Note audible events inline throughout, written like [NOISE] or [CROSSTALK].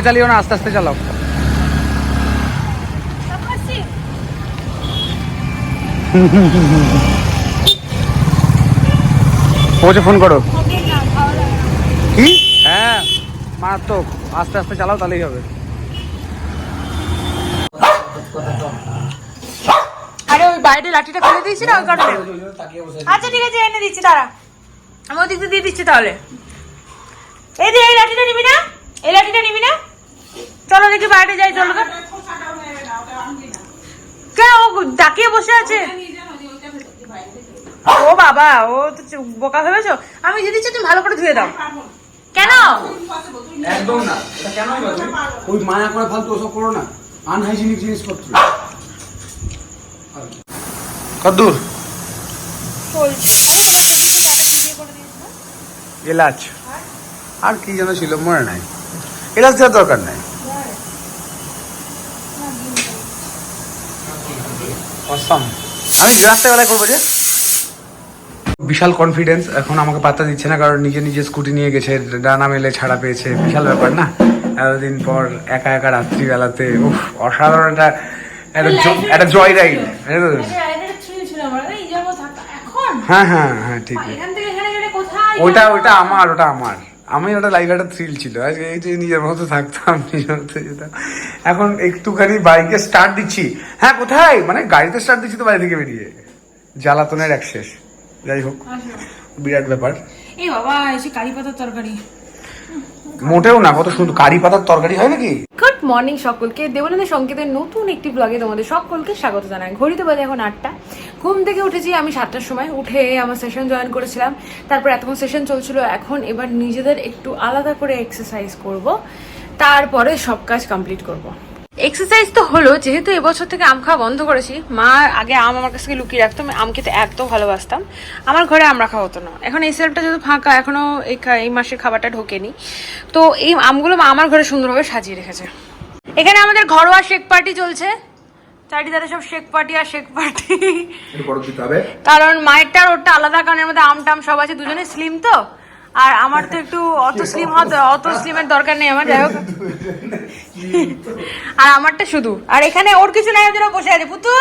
জোরে চালিও না আস্তে আস্তে চালাও। পৌঁছে ফোন করো। কি? হ্যাঁ মারাত্মক। আস্তে আস্তে চালাও তাহলেই হবে। আরে ওই বাইরে লাঠিটা ফেলে দিয়েছি না ওই কারণে? আচ্ছা ঠিক আছে এনে দিচ্ছি তারা আমি ওদিক দিয়ে দিয়ে দিচ্ছি তাহলে। এই যে এই লাঠিটা নিবি না? এই লাঠিটা নিবি না? চলো দেখি বাইরে যাই চলো তো কে ও ডাকিয়ে বসে আছে? ও বাবা ও তো বোকা ভেবেছো? আমি দিচ্ছি তুমি ভালো করে ধুয়ে দাও। কেন? একদম না। এটা কেন ওই মায়া করে ফালতু ওসব করো না। আনহাইজিনিক জিনিসপত্র কদ্দূর। এলাচ। আর? কি যেন ছিল মনে নাই। এলাচ দেওয়ার দরকার নাই। অসম আমি রাস্তাবেলায় করব যে? বিশাল কনফিডেন্স এখন আমাকে পাত্তা দিচ্ছে না কারণ নিজে নিজে স্কুটি নিয়ে গেছে ডানা মেলে ছাড়া পেয়েছে বিশাল ব্যাপার না? এতদিন পর একা একা রাত্রিবেলাতে উফ অসাধারণ একটা একটা জয় রাইড হ্যাঁ হ্যাঁ হ্যাঁ ঠিক আছে। এখান থেকে এখানে গেলে কোথায় ওটা ওটা আমার ওটা আমার। আমি ওটা লাইফ একটা থ্রিল ছিল। আজকে এই যে নিজের মতো থাকতাম নিজের মতো যেতাম। এখন একটুখানি বাইকে স্টার্ট দিচ্ছি। হ্যাঁ কোথায়? মানে গাড়িতে স্টার্ট দিচ্ছি তো বাড়ি থেকে বেরিয়ে। জ্বালাতনের এক শেষ। যাই হোক বিরাট ব্যাপার। এই বাবা এসে কারি পাতার তরকারি। মোটেও না কত সুন্দর। কারি পাতার তরকারি হয় নাকি? মর্নিং সকলকে। দেবনাথের সংকেতের নতুন একটি ব্লগে তোমাদের সকলকে স্বাগত জানাই। ঘড়িতে বাজে এখন আটটা। ঘুম থেকে উঠেছি আমি সাতটার সময়। উঠে আমার সেশন জয়েন করেছিলাম। তারপর এতক্ষণ সেশন চলছিল, এখন এবার নিজেদের একটু আলাদা করে এক্সারসাইজ করব। তারপরে সব কাজ কমপ্লিট করব। এক্সারসাইজ তো হলো, যেহেতু এবছর থেকে আম খাওয়া বন্ধ করেছি, মা আগে আম আমার কাছ থেকে লুকিয়ে রাখতো, আম খেতে এত ভালোবাসতাম। আমার ঘরে আম রাখা হতো না। এখন এই সেলফটা যেহেতু ফাঁকা, এখনও এই খা- এই মাসের খাবারটা ঢোকেনি। তো এই আমগুলো মা আমার ঘরে সুন্দরভাবে সাজিয়ে রেখেছে। এখানে আমাদের ঘরোয়া শেক পার্টি চলছে। চারিধারে সব শেক পার্টি আর শেক পার্টি। কারণ মায়েরটা আর ওরটা আলাদা কারণ এর মধ্যে আম টাম সব আছে দুজনে স্লিম তো। আর আমার তো একটু অত স্লিম হতে অত স্লিমের দরকার নেই আমার যাই হোক। আর আমারটা শুধু। আর এখানে ওর কিছু নাই ওদের বসে আছে। পুতু!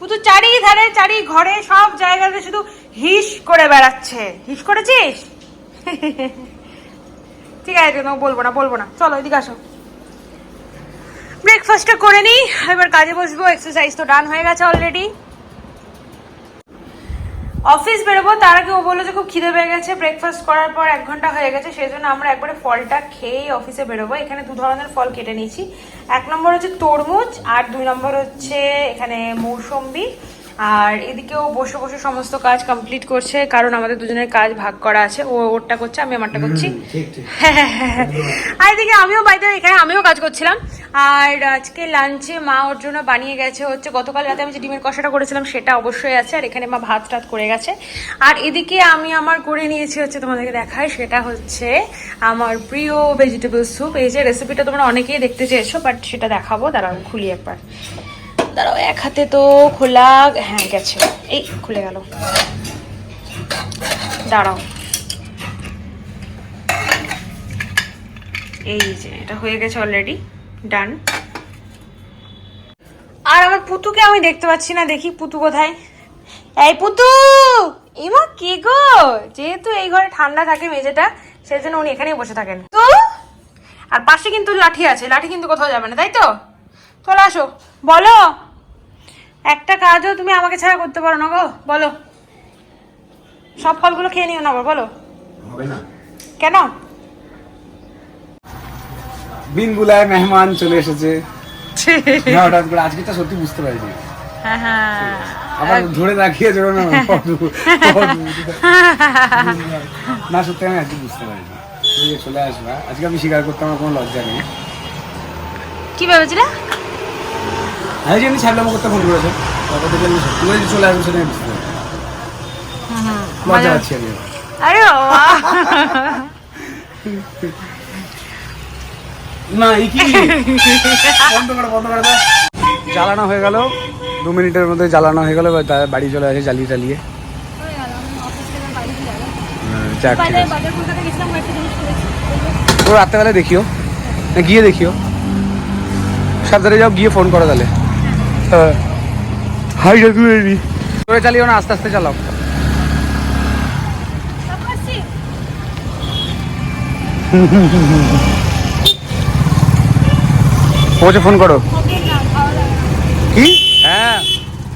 পুতু চারি ধারে চারি ঘরে সব জায়গাতে শুধু হিস করে বেড়াচ্ছে। হিস করেছিস? ঠিক আছে তোমাকে বলব না বলব না। চলো এদিকে আসো। ব্রেকফাস্টটা করে নিই এবার কাজে বসবো এক্সারসাইজ তো ডান হয়ে গেছে অলরেডি অফিস বেরোবো, তার আগে ও বলল যে খুব খিদে পেয়ে গেছে ব্রেকফাস্ট করার পর এক ঘণ্টা হয়ে গেছে, সেই জন্য আমরা একবারে ফলটা খেয়েই অফিসে বেরোবো। এখানে দু ধরনের ফল কেটে নিয়েছি। এক নম্বর হচ্ছে তরমুজ, আর দুই নম্বর হচ্ছে এখানে মৌসম্বি। আর এদিকেও বসে বসে সমস্ত কাজ কমপ্লিট করছে কারণ আমাদের দুজনের কাজ ভাগ করা আছে। ও ওরটা করছে আমি আমারটা করছি। [LAUGHS] আর এদিকে আমিও বাড়িতে এখানে আমিও কাজ করছিলাম। আর আজকে লাঞ্চে মা ওর জন্য বানিয়ে গেছে হচ্ছে গতকাল রাতে আমি যে ডিমের কষাটা করেছিলাম সেটা অবশ্যই আছে আর এখানে মা ভাত টাত করে গেছে। আর এদিকে আমি আমার করে নিয়েছি হচ্ছে তোমাদেরকে দেখায় সেটা হচ্ছে আমার প্রিয় ভেজিটেবল স্যুপ এই যে রেসিপিটা তোমরা অনেকেই দেখতে চেয়েছো বাট সেটা দেখাবো দাঁড়াও খুলি একবার। দাঁড়াও, এক হাতে তো খোলা হ্যাঁ গেছে। এই, খুলে গেল। দাঁড়াও। এই যে, এটা হয়ে গেছে অলরেডি ডান আর আমার পুতুকে আমি দেখতে পাচ্ছি না, দেখি পুতু কোথায়। এই পুতু এমা কে গো? যেহেতু এই ঘরে ঠান্ডা থাকে মেঝেটা সেই জন্য উনি এখানেই বসে থাকেন। তো, আর পাশে কিন্তু লাঠি আছে, লাঠি কিন্তু কোথাও যাবে না, তাই তো? চলে আসো, বলো। একটা কাজও তুমি আমাকে ছাড়া করতে পারো না গো বলো। সব ফলগুলো খেয়ে নিও না বলো। কেন? বিন বুলায় মেহমান চলে এসেছে। হঠাৎ করে আজকে তো সত্যি বুঝতে পারিনি। হ্যাঁ হ্যাঁ। আবার ধরে রাখিয়ে যাব না অদ্ভুত। না সত্যি আমি আজকে বুঝতে পারিনি। চলে আসবা আজকে আমি স্বীকার করতে আমার কোনো লজ্জা নেই। কি ভেবেছিলে? আমি যে আমি ছাড়লাম করতে ফোন করেছে তারপর আমি সত্যি করে চলে আসব সেটা বুঝতে লজ্জা পাচ্ছি আমি। আরে না এই কি? বন্ধ করে বন্ধ করে জ্বালানো হয়ে গেল। দু মিনিটের মধ্যে জ্বালানো হয়ে গেল বাড়ি চলে আসে জ্বালিয়ে হ্যাঁ, যাক ও রাত্রেবেলায় দেখিও। না গিয়ে দেখিও। সাবধানে যাও গিয়ে ফোন করো তাহলে। হ্যাঁ। হাই রেগুলারি করে চালিও না আস্তে আস্তে চালাও। পৌঁছে ফোন করো। কি? হ্যাঁ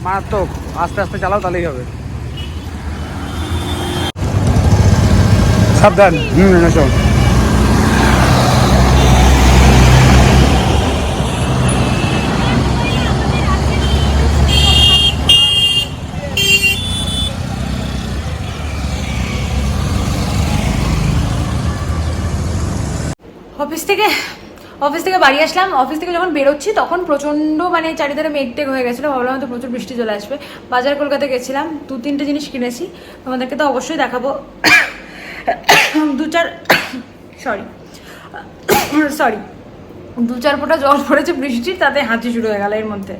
মারাত্মক। আস্তে আস্তে চালাও তাহলেই হবে। সাবধান। হুম এসো অফিস থেকে অফিস থেকে বাড়ি আসলাম। অফিস থেকে যখন বেরোচ্ছি, তখন প্রচণ্ড মানে চারিধারে মেঘটেক হয়ে গেছিল। ভাবলাম হয়তো প্রচুর বৃষ্টি চলে আসবে। বাজার কলকাতা গেছিলাম দু তিনটে জিনিস কিনেছি। তোমাদেরকে তো অবশ্যই দেখাবো। দু চার সরি সরি দু চার ফোঁটা জল পড়েছে বৃষ্টির, তাতে হাঁচি শুরু হয়ে গেল এর মধ্যে।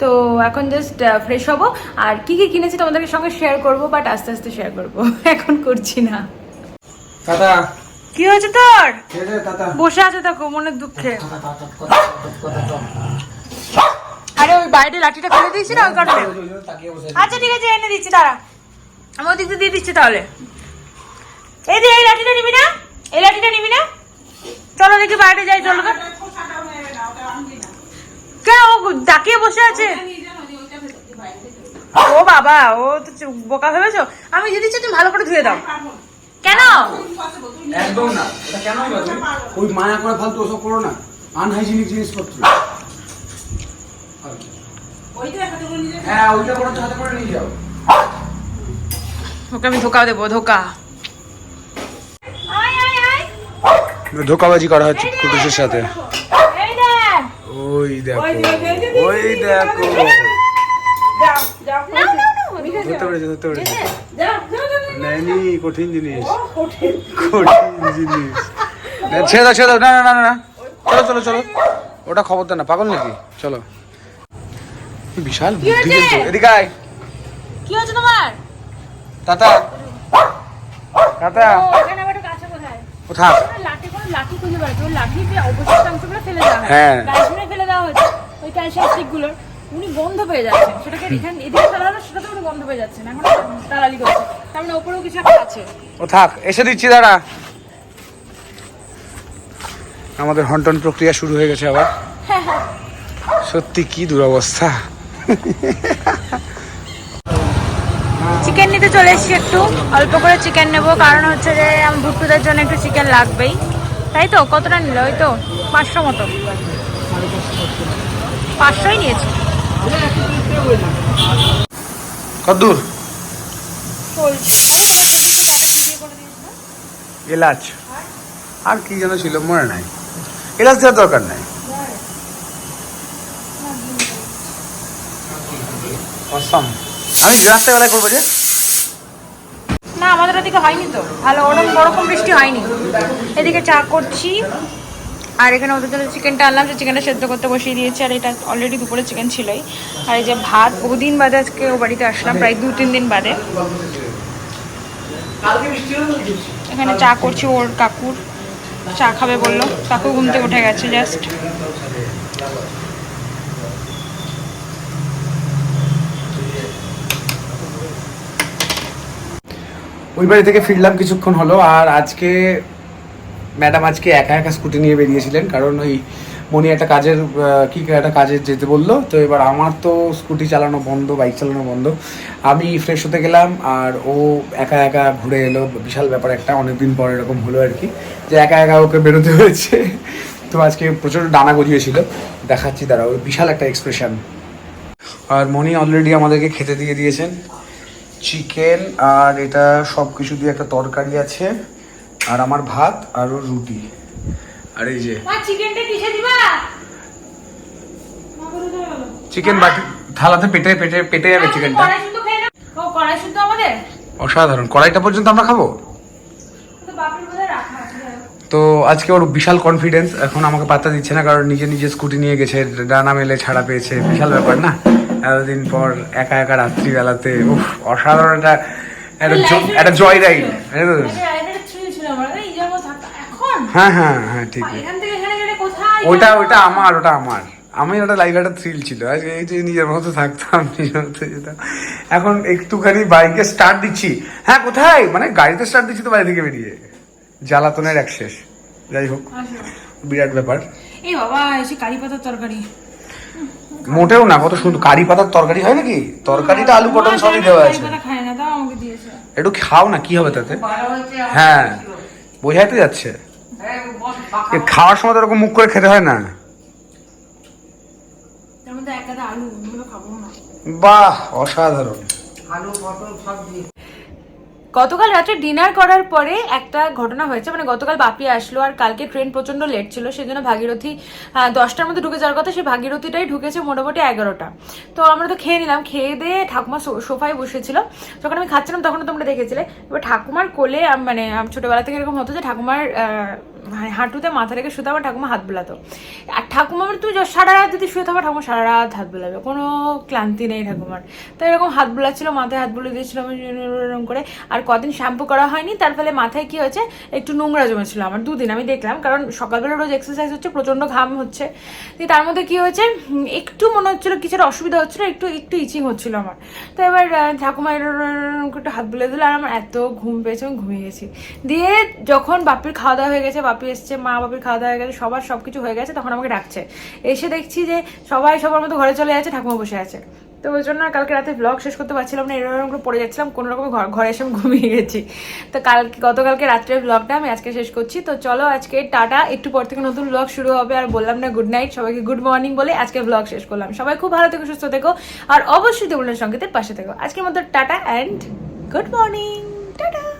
তো এখন জাস্ট ফ্রেশ হব। আর কি কি কিনেছি তোমাদের সঙ্গে শেয়ার করব বাট আস্তে আস্তে শেয়ার করব। [LAUGHS] এখন করছি না। দাদা কি হয়েছে তোর? বসে আছে দেখো মনের দুঃখে। আরে ওই বাইরে লাঠিটা ফেলে দিয়েছি না ওই কারণে? আচ্ছা ঠিক আছে এনে দিচ্ছি দাঁড়া। আমি ওদিক দিয়ে দিয়ে দিচ্ছি তাহলে। এই দিয়ে এই লাঠিটা নিবি না? এই লাঠিটা নিবি না? চলো দেখি বাইরে যাই চলো। কেন ও তাকিয়ে বসে আছে? ও বাবা ও তো বোকা ভেবেছো? আমি দিয়ে দিচ্ছি তুমি ভালো করে ধুয়ে দাও। কেন? একদম না। এটা কেন ওই মায়া করে ফালতু ওসব করো না। আনহাইজিনিক জিনিসপত্র হ্যাঁ ওইটা করে হাতে করে নিয়ে যাও। ওকে আমি ধোকা দেবো ধোকা। আয় আয় আয়। ধোকাবাজি করা হচ্ছে কুটুসের সাথে। ওই দেখো ওই দেখো। ধরতে পেরেছে ধরতে পেরেছে। নেয়নি কঠিন জিনিস। কঠিন। জিনিস। ছেড়ে দাও ছেড়ে দাও। না না না না চলো চলো চলো। ওটা খবরদার না পাগল নাকি? চলো। বিশাল বুদ্ধি এদিকে আয়। কি হচ্ছে তোমার? একটা কাছে কোথায়? হয়। ফেলে দেওয়া হয়েছে। ওই ক্যালসিয়াম স্টিকগুলোর। উনি গন্ধ পেয়ে যাচ্ছেন। সেটাকে এদিকে ফেলা হলো সেটাতে উনি গন্ধ পেয়ে যাচ্ছেন। এখন দালালি করছে। তার মানে ওপরেও কিছু একটা আছে। ও থাক এসে দিচ্ছি দাঁড়া। আমাদের হন্টন প্রক্রিয়া শুরু হয়ে গেছে আবার। সত্যি কি দুরবস্থা। চিকেন নিতে চলে এসেছি একটু। অল্প করে চিকেন নেব কারণ হচ্ছে যে আমার ভুট্টুদের জন্য একটু চিকেন লাগবেই। তাই তো? কতটা নিল ওই তো? পাঁচশো মতো। পাঁচশোই নিয়েছি। কদ্দূর এলাচ। আর কি যেন ছিল মনে নাই। এলাচ দেওয়ার দরকার নাই। অসম আমি রাত্রেবেলায় করব যে। না আমাদের ওদিকে হয়নি তো। ভালো ওরকম ওরকম বৃষ্টি হয়নি। এদিকে চা করছি। আর এখানে ওদের জন্য চিকেনটা আনলাম যে চিকেনটা সেদ্ধ করতে বসিয়ে দিয়েছি আর এটা অলরেডি দুপুরে চিকেন ছিলই। আর এই যে ভাত বহুদিন বাদে আজকে ও বাড়িতে আসলাম প্রায় দু তিন দিন বাদে। এখানে চা করছি ওর কাকুর। চা খাবে বলল। কাকু ঘুম থেকে উঠে গেছে জাস্ট ওই বাড়ি থেকে ফিরলাম কিছুক্ষণ হলো আর আজকে ম্যাডাম আজকে একা একা স্কুটি নিয়ে বেরিয়েছিলেন কারণ ওই মনি একটা কাজের কি একটা কাজে যেতে বলল। তো এবার আমার তো স্কুটি চালানো বন্ধ, বাইক চালানো বন্ধ। আমি ফ্রেশ হতে গেলাম, আর ও একা একা ঘুরে এলো। বিশাল ব্যাপার একটা, অনেকদিন পর এরকম হলো আর কি, যে একা একা ওকে বেরোতে হয়েছে। তো আজকে প্রচণ্ড ডানা গজিয়েছিল দেখাচ্ছি দাঁড়া ওই বিশাল একটা এক্সপ্রেশন আর মনি অলরেডি আমাদেরকে খেতে দিয়ে দিয়েছেন। চিকেন আর এটা সব কিছু দিয়ে একটা তরকারি আছে। আর আমার ভাত, আর রুটি। আর এই যে। চিকেনটা কিসে দিবা? চিকেন বাটি থালাতে পেটে পেটে পেটে যাবে চিকেনটা আমাদের? অসাধারণ। কড়াইটা পর্যন্ত আমরা খাব? তো আজকে ওর বিশাল কনফিডেন্স এখন আমাকে পাত্তা দিচ্ছে না কারণ নিজে নিজে স্কুটি নিয়ে গেছে ডানা মেলে ছাড়া পেয়েছে বিশাল ব্যাপার না? এতদিন পর একা একা রাত্রিবেলাতে উফ অসাধারণ একটা একটা জয় রাইড এটা থ্রিল ছিল আমার এই যেমন থাকতো এখন হ্যাঁ হ্যাঁ হ্যাঁ ঠিক ওটা ওটা আমার ওটা আমার। আমি ওটা লাইফ একটা থ্রিল ছিল। আর এই যে নিজের মতো থাকতাম নিজের মতো যেতাম। এখন একটুখানি বাইকে স্টার্ট দিচ্ছি। হ্যাঁ কোথায়? মানে গাড়িতে স্টার্ট দিচ্ছি তো বাড়ি থেকে বেরিয়ে। জ্বালাতনের এক শেষ। যাই হোক বিরাট ব্যাপার। এই বাবা এসে কারি পাতার তরকারি। মোটেও না কত সুন্দর। কারি পাতার তরকারি হয় নাকি? তরকারিটা আলু পটল সবই দেওয়া আছে। খায় না তাও আমাকে দিয়েছে। একটু খাও না কি হবে তাতে? হ্যাঁ বোঝাইতে যাচ্ছে। খাওয়ার সময় তো এরকম মুখ করে খেতে হয় না। বাহ অসাধারণ। গতকাল রাত্রে ডিনার করার পরে একটা ঘটনা হয়েছে মানে গতকাল বাপি আসলো আর কালকে ট্রেন প্রচণ্ড লেট ছিল সেই জন্য ভাগীরথী দশটার মধ্যে ঢুকে যাওয়ার কথা সেই ভাগীরথীটাই ঢুকেছে মোটামুটি এগারোটা। তো আমরা তো খেয়ে নিলাম খেয়ে দিয়ে ঠাকুমা সো- সোফায় বসেছিল। যখন আমি খাচ্ছিলাম তখন তোমরা দেখেছিলে। এবার ঠাকুমার কোলে মানে আম ছোটবেলা থেকে এরকম হতো যে ঠাকুমার হা- হাঁটুতে মাথা রেখে শুতে আমার ঠাকুমা হাত বোলাতো। আর ঠাকুমা মানে তুই সারা রাত যদি শুয়ে থাকো, ঠাকুমা সারা রাত হাত বোলাবে। কোনো ক্লান্তি নেই ঠাকুমার। তো এরকম হাত বোলাচ্ছিল, মাথায় হাত বুলিয়ে দিয়েছিল, আমি এরকম করে। আর কদিন শ্যাম্পু করা হয়নি, তার ফলে মাথায় কি হয়েছে, একটু নোংরা জমেছিল আমার দুদিন, আমি দেখলাম। কারণ সকালবেলা রোজ এক্সারসাইজ হচ্ছে প্রচণ্ড ঘাম হচ্ছে। তার মধ্যে কি হয়েছে একটু মনে হচ্ছিল কিছুর অসুবিধা হচ্ছিল, একটু একটু ইচিং হচ্ছিল আমার। তো এবার ঠাকুমা একটু হাত বুলিয়ে দিল, আর আমার এত ঘুম পেয়েছে, আমি ঘুমিয়ে গেছি। দিয়ে যখন বাপির খাওয়া দাওয়া হয়ে গেছে, বাপি এসছে, মা বাপির খাওয়া দাওয়া হয়ে গেছে, সবার সব কিছু হয়ে গেছে, তখন আমাকে ডাকছে। এসে দেখছি যে সবাই সবার মতো ঘরে চলে যাচ্ছে, ঠাকুমা বসে আছে। তো ওই জন্য কালকে রাতে ব্লগ শেষ করতে পারছিলাম না, এরকম করে পড়ে যাচ্ছিলাম, কোনো রকম ঘর ঘরে এসে ঘুমিয়ে গেছি। তো কালকে, গতকালকে রাত্রের ব্লগটা আমি আজকে শেষ করছি। তো চলো আজকে টাটা, একটু পর থেকে নতুন ব্লগ শুরু হবে, আর বললাম না গুড নাইট সবাইকে গুড মর্নিং বলে আজকে ব্লগ শেষ করলাম। সবাই খুব ভালো থেকো, সুস্থ থেকো, আর অবশ্যই দেবলের সঙ্গীতের পাশে থেকো। আজকের মতো tata and good morning tata!